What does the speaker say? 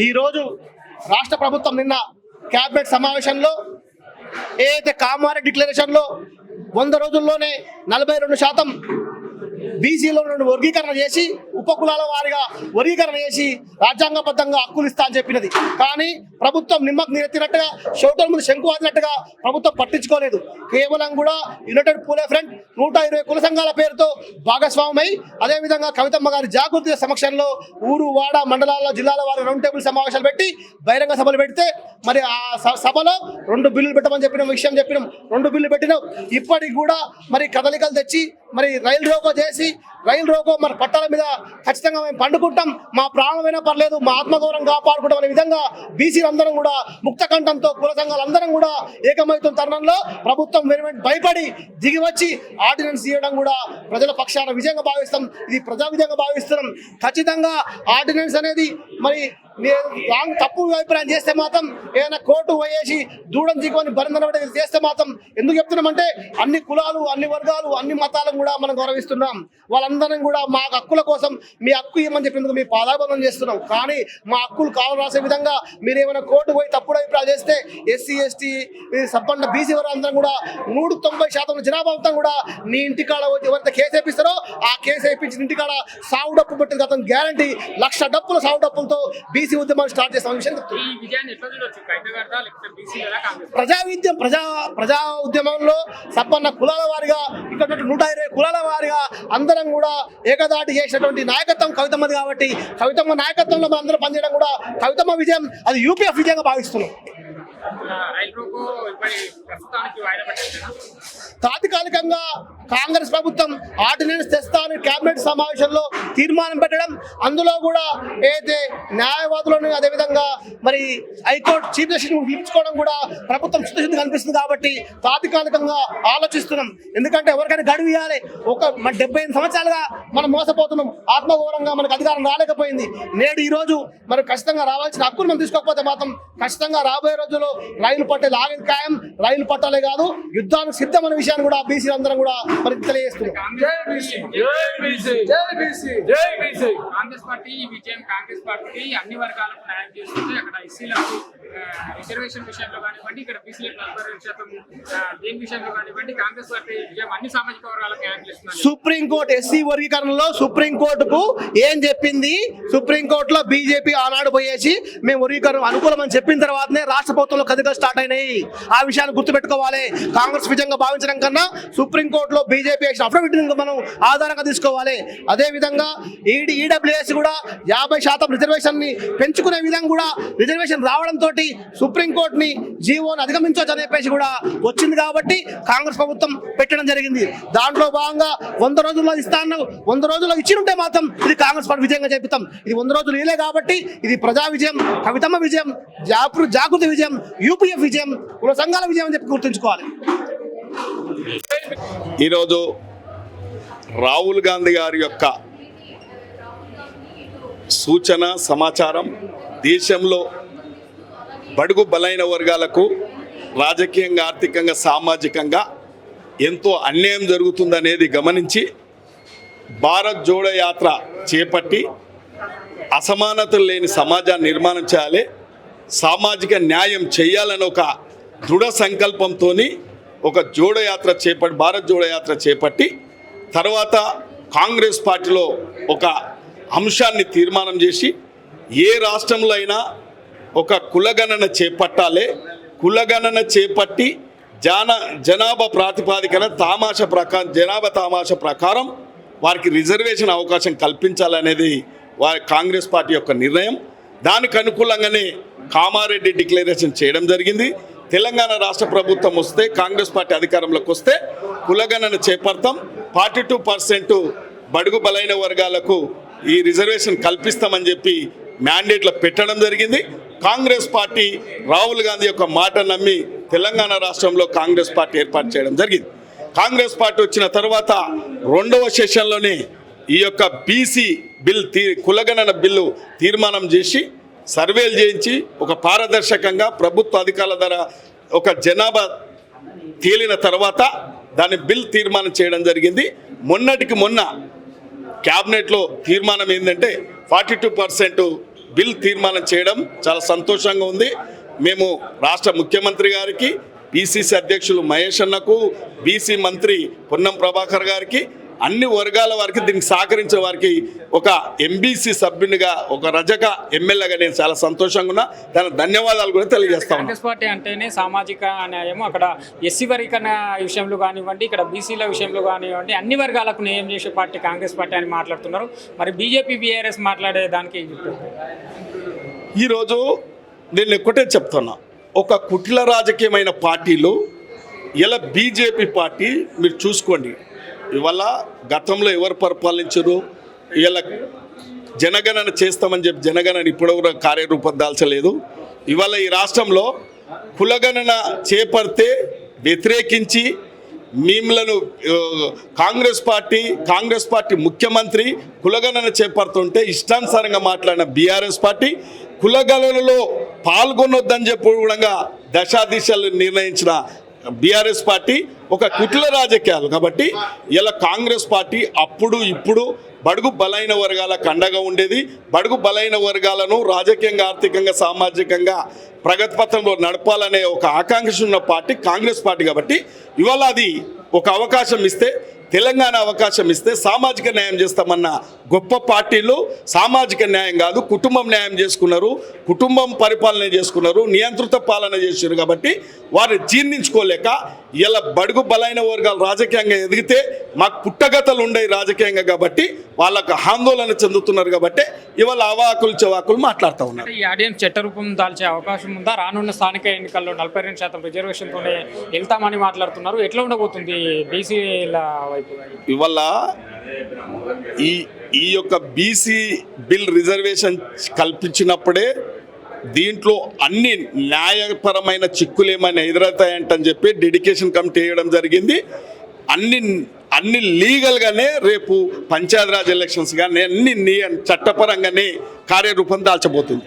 ఈరోజు రాష్ట్ర ప్రభుత్వం నిన్న క్యాబినెట్ సమావేశంలో ఏదైతే కామారెడ్డి డిక్లరేషన్లో వంద రోజుల్లోనే నలభై రెండు శాతం బీసీలో నుండి వర్గీకరణ చేసి ఉపకులాల వారిగా వర్గీకరణ చేసి రాజ్యాంగబద్ధంగా హక్కులు ఇస్తా అని చెప్పినది. కానీ ప్రభుత్వం నిమ్మకు నీరెత్తినట్టుగా షోటల్ ముందు శంకు వాదినట్టుగా ప్రభుత్వం పట్టించుకోలేదు. కేవలం కూడా యునైటెడ్ పూలే ఫ్రంట్ నూట ఇరవై కుల సంఘాల పేరుతో భాగస్వామై అదేవిధంగా కవితమ్మ గారి జాగృతి సమక్షంలో ఊరు వాడ మండలాల్లో జిల్లాల వారి రౌండ్ టేబుల్ సమావేశాలు పెట్టి బహిరంగ సభలు పెడితే మరి ఆ సభలో రెండు బిల్లులు పెట్టమని చెప్పిన విషయం చెప్పినాం రెండు బిల్లు పెట్టినాం. ఇప్పటికి కూడా మరి కదలికలు తెచ్చి మరి రైలు రోకో చేసి రైలు రోకో మరి పట్టాల మీద ఖచ్చితంగా మేము పండుకుంటాం. మా ప్రాణమైనా పర్లేదు మా ఆత్మగౌరవం కాపాడుకుంటాం అనే విధంగా బీసీలందరం కూడా ముక్త కంఠంతో కుల సంఘాలందరం కూడా ఏకమవుతున్న తరుణంలో ప్రభుత్వం వెనువెంట భయపడి దిగివచ్చి ఆర్డినెన్స్ ఇవ్వడం కూడా ప్రజల పక్షాన విజయంగా భావిస్తాం. ఇది ప్రజా విజయంగా భావిస్తున్నాం. ఖచ్చితంగా ఆర్డినెన్స్ అనేది మరి రాంగ్ తప్పు అభిప్రాయం చేస్తే మాత్రం ఏదైనా కోర్టు పోయేసి దూడం దిగువని బరిందన చేస్తే మాత్రం ఎందుకు చెప్తున్నామంటే అన్ని కులాలు అన్ని వర్గాలు అన్ని మతాలను కూడా మనం గౌరవిస్తున్నాం. వాళ్ళందరం కూడా మా హక్కుల కోసం మీ హక్కు ఏమని చెప్పినందుకు మీ పాదాబంధం చేస్తున్నాం. కానీ మా హక్కులు కావాలి రాసే విధంగా మీరు ఏమైనా కోర్టు పోయి తప్పుడు అభిప్రాయం చేస్తే ఎస్సీ ఎస్టీ సంపన్న బీసీ వారందరం కూడా నూట తొంభై శాతం జనాభా అంతా కూడా నీ ఇంటికాడ వచ్చి ఎవరైతే కేసు వేపిస్తారో ఆ కేసు వేయించిన ఇంటికాడ సావు డప్పు పెట్టిన గతం గ్యారంటీ. లక్ష డప్పుల సావు డప్పులతో బీసీ ఉద్యమాలు స్టార్ట్ చేస్తాం విషయం ప్రజా విద్యం ప్రజా ప్రజా ఉద్యమంలో సంపన్న కులాల వారిగా ఇక్కడ నూట ఇరవై కులాల వారిగా అందరం కూడా ఏకదాటి చేసినటువంటి నాయకత్వం కవితమ్మది కాబట్టి కవితమ్మ నాయకత్వంలో మనం అందరం పనిచేయడం కూడా కవితమ్మ విజయం అది యూపీఎఫ్ విజయంగా భావిస్తున్నాం. తాత్కాలికంగా కాంగ్రెస్ ప్రభుత్వం ఆర్డినెన్స్ తెస్తానని కేబినెట్ సమావేశంలో తీర్మానం పెట్టడం అందులో కూడా ఏదైతే న్యాయవాదులను అదేవిధంగా మరి హైకోర్టు చీఫ్ జస్టిస్ పిలుచుకోవడం కూడా ప్రభుత్వం చిత్తశుద్ధి కనిపిస్తుంది కాబట్టి తాత్కాలికంగా ఆలోచిస్తున్నాం. ఎందుకంటే ఎవరికైనా గడువు ఇవ్వాలి. ఒక మన డెబ్బై ఐదు సంవత్సరాలుగా మనం మోసపోతున్నాం. ఆత్మగౌరవంగా మనకు అధికారం రాలేకపోయింది. నేడు ఈరోజు మనం మరి ఖచ్చితంగా రావాల్సిన హక్కును మనం తీసుకోకపోతే మాత్రం ఖచ్చితంగా రాబోయే రోజుల్లో రైలు పట్టాలు ఆగేది ఖాయం రైలు పట్టాలే కాదు యుద్ధానికి సిద్ధం మన విషయం విషయాన్ని కూడా బీసీ అందరం కూడా మరి తెలియజేస్తున్నాం కాంగ్రెస్ పార్టీ ఈ విజయం కాంగ్రెస్ పార్టీ అన్ని వర్గాలకు న్యాయం చేస్తుంది. అక్కడ ఎస్సీలకు రిజర్వేషన్ విషయంలో కానివ్వండి ఇక్కడ బీసీలకు నలభై రెండు శాతం దేని విషయంలో కానివ్వండి కాంగ్రెస్ పార్టీ విజయం అన్ని సామాజిక వర్గాలకు న్యాయం చేస్తుంది. సుప్రీంకోర్టు ఎస్సీ వర్గీకరణలో సుప్రీంకోర్టుకు ఏం చెప్పింది? సుప్రీంకోర్టులో బీజేపీ ఆనాడు పోయేసి మేము వర్గీకరణ అనుకూలం అని చెప్పిన తర్వాతనే రాష్ట్ర ప్రభుత్వంలో కదిగా స్టార్ట్ అయినాయి. ఆ విషయాన్ని గుర్తుపెట్టుకోవాలి. కాంగ్రెస్ విజయంగా భావించడం కన్నా సుప్రీంకోర్టులో బీజేపీ వేసిన అఫిడవిట్ మనం ఆధారంగా తీసుకోవాలి. అదే విధంగా ఈడీ ఈడబ్ల్యూఎస్ కూడా యాభై శాతం రిజర్వేషన్ని పెంచుకునే విధంగా కూడా రిజర్వేషన్ రావడంతో సుప్రీంకోర్టుని జీవోని అధిగమించవచ్చు అని చెప్పేసి కూడా వచ్చింది కాబట్టి కాంగ్రెస్ ప్రభుత్వం పెట్టడం జరిగింది. దాంట్లో భాగంగా వంద రోజుల్లో ఇస్తాను వంద రోజుల్లో ఇచ్చినుంటే మాత్రం ఇది కాంగ్రెస్ పార్టీ విజయంగా చెప్తాం ఇది వంద రోజులు ఇలే కాబట్టి ఇది ప్రజా విజయం కవితమ్మ విజయం జాగృతి విజయం యూపీఎఫ్ విజయం కుల సంఘాల విజయం అని చెప్పి గుర్తుంచుకోవాలి. ఈరోజు రాహుల్ గాంధీ గారి యొక్క సూచన సమాచారం దేశంలో బడుగు బలైన వర్గాలకు రాజకీయంగా ఆర్థికంగా సామాజికంగా ఎంతో అన్యాయం జరుగుతుందనేది గమనించి భారత్ జోడో యాత్ర చేపట్టి అసమానతలు లేని సమాజాన్ని నిర్మాణం చేయాలి సామాజిక న్యాయం చేయాలని ఒక దృఢ సంకల్పంతో ఒక జోడయాత్ర చేపట్టి భారత్ జోడయాత్ర చేపట్టి తర్వాత కాంగ్రెస్ పార్టీలో ఒక అంశాన్ని తీర్మానం చేసి ఏ రాష్ట్రంలో అయినా ఒక కులగణన చేపట్టాలే. కులగణన చేపట్టి జాన జనాభా ప్రాతిపాదికన తామాష ప్రకారం జనాభా తామాష ప్రకారం వారికి రిజర్వేషన్ అవకాశం కల్పించాలనేది వారి కాంగ్రెస్ పార్టీ యొక్క నిర్ణయం. దానికి అనుకూలంగానే కామారెడ్డి డిక్లరేషన్ చేయడం జరిగింది. తెలంగాణ రాష్ట్ర ప్రభుత్వం వస్తే కాంగ్రెస్ పార్టీ అధికారంలోకి వస్తే కులగణన చేపడతాం. ఫార్టీ టూ పర్సెంట్ బడుగు బలైన వర్గాలకు ఈ రిజర్వేషన్ కల్పిస్తామని చెప్పి మ్యాండేట్లో పెట్టడం జరిగింది. కాంగ్రెస్ పార్టీ రాహుల్ గాంధీ యొక్క మాట నమ్మి తెలంగాణ రాష్ట్రంలో కాంగ్రెస్ పార్టీ ఏర్పాటు చేయడం జరిగింది. కాంగ్రెస్ పార్టీ వచ్చిన తర్వాత రెండవ సెషన్లోనే ఈ యొక్క బీసీ బిల్ తీ కులగణన బిల్లు తీర్మానం చేసి సర్వేలు చేయించి ఒక పారదర్శకంగా ప్రభుత్వ అధికారుల ద్వారా ఒక జనాభా తేలిన తర్వాత దాని బిల్ తీర్మానం చేయడం జరిగింది. మొన్నటికి మొన్న క్యాబినెట్లో తీర్మానం ఏంటంటే ఫార్టీ టూ పర్సెంట్ బిల్ తీర్మానం చేయడం చాలా సంతోషంగా ఉంది. మేము రాష్ట్ర ముఖ్యమంత్రి గారికి పిసిసి అధ్యక్షులు మహేష్ అన్నకు బీసీ మంత్రి పొన్నం ప్రభాకర్ గారికి అన్ని వర్గాల వారికి దీనికి సహకరించే వారికి ఒక ఎంబీసీ సభ్యునిగా ఒక రజక ఎమ్మెల్యేగా నేను చాలా సంతోషంగా ఉన్నా. దానికి ధన్యవాదాలు కూడా తెలియజేస్తా ఉన్నాను కాంగ్రెస్ పార్టీ అంటేనే సామాజిక న్యాయం అక్కడ ఎస్సీ వర్గీకరణ విషయంలో కానివ్వండి ఇక్కడ బీసీల విషయంలో కానివ్వండి అన్ని వర్గాలకు న్యాయం చేసే పార్టీ కాంగ్రెస్ పార్టీ అని మాట్లాడుతున్నారు. మరి బీజేపీ బీఆర్ఎస్ మాట్లాడే దానికి ఈరోజు నేను ఒక్కటే చెప్తున్నా. ఒక కుటిల రాజకీయమైన పార్టీలు ఇలా బీజేపీ పార్టీ మీరు చూసుకోండి. ఇవాళ గతంలో ఎవరు పరిపాలించరు? ఇవాళ జనగణన చేస్తామని చెప్పి జనగణన ఇప్పుడు కూడా కార్యరూపం దాల్చలేదు. ఇవాళ ఈ రాష్ట్రంలో కులగణన చేపడితే వ్యతిరేకించి మేములను కాంగ్రెస్ పార్టీ కాంగ్రెస్ పార్టీ ముఖ్యమంత్రి కులగణన చేపడుతుంటే ఇష్టానుసారంగా మాట్లాడిన బీఆర్ఎస్ పార్టీ కులగణనలో పాల్గొనొద్దని చెప్పి కూడా దశాదిశలు నిర్ణయించిన బీఆర్ఎస్ పార్టీ ఒక కుట్ల రాజకీయాలు కాబట్టి ఇలా కాంగ్రెస్ పార్టీ అప్పుడు ఇప్పుడు బడుగు బలైన వర్గాల కండగా ఉండేది. బడుగు బలైన వర్గాలను రాజకీయంగా ఆర్థికంగా సామాజికంగా ప్రగతి పథంలో నడపాలనే ఒక ఆకాంక్ష ఉన్న పార్టీ కాంగ్రెస్ పార్టీ కాబట్టి ఇవాళ అది ఒక అవకాశం ఇస్తే తెలంగాణ అవకాశం ఇస్తే సామాజిక న్యాయం చేస్తామన్న గొప్ప పార్టీలు సామాజిక న్యాయం కాదు కుటుంబం న్యాయం చేసుకున్నారు కుటుంబం పరిపాలన చేసుకున్నారు నియంత్రిత పాలన చేశారు కాబట్టి వారు జీర్ణించుకోలేక ఇలా బడుగు బలైన వర్గాలు రాజకీయంగా ఎదిగితే మాకు పుట్టగతలు ఉండేవి రాజకీయంగా కాబట్టి వాళ్ళకు ఆందోళన చెందుతున్నారు కాబట్టి ఇవాళ అవాకులు చెవాకులు మాట్లాడుతూ ఉన్నారు. ఈ ఆడియన్స్ చట్టరూపం దాల్చే అవకాశం ఉందా? రానున్న స్థానిక ఎన్నికల్లో నలభై రెండు శాతం రిజర్వేషన్తోనే వెళ్తామని మాట్లాడుతున్నారు. ఎట్లా ఉండబోతుంది? బీసీల ఇవల్ల ఇవాళ ఈ ఈ యొక్క బీసీ బిల్ రిజర్వేషన్ కల్పించినప్పుడే దీంట్లో అన్ని న్యాయపరమైన చిక్కులు ఏమైనా ఎదురవుతాయంటని చెప్పి డెడికేషన్ కమిటీ వేయడం జరిగింది. అన్ని అన్ని లీగల్గానే రేపు పంచాయతీరాజ్ ఎలక్షన్స్ కానీ అన్ని చట్టపరంగానే కార్యరూపం దాల్చబోతుంది.